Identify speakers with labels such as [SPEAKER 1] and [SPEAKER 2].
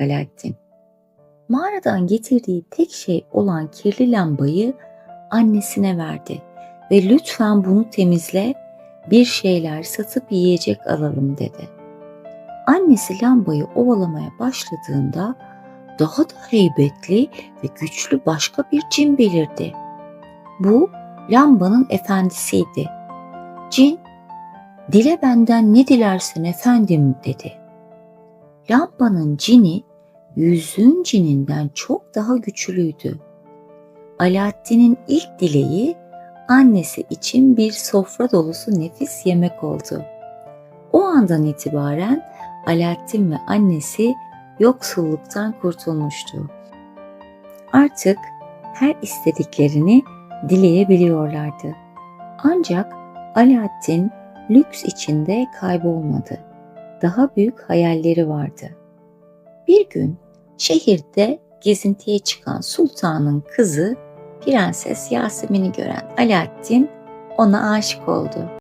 [SPEAKER 1] Alaaddin. Mağaradan getirdiği tek şey olan kirli lambayı annesine verdi ve lütfen bunu temizle, bir şeyler satıp yiyecek alalım dedi. Annesi lambayı ovalamaya başladığında daha da heybetli ve güçlü başka bir cin belirdi. Bu lambanın efendisiydi. Cin, dile benden ne dilersin efendim dedi. Lambanın cini yüzün cininden çok daha güçlüydü. Alaaddin'in ilk dileği annesi için bir sofra dolusu nefis yemek oldu. O andan itibaren Alaaddin ve annesi yoksulluktan kurtulmuştu. Artık her istediklerini dileyebiliyorlardı. Ancak Alaaddin lüks içinde kaybolmadı. Daha büyük hayalleri vardı. Bir gün şehirde gezintiye çıkan sultanın kızı Prenses Yasemin'i gören Alaaddin ona aşık oldu.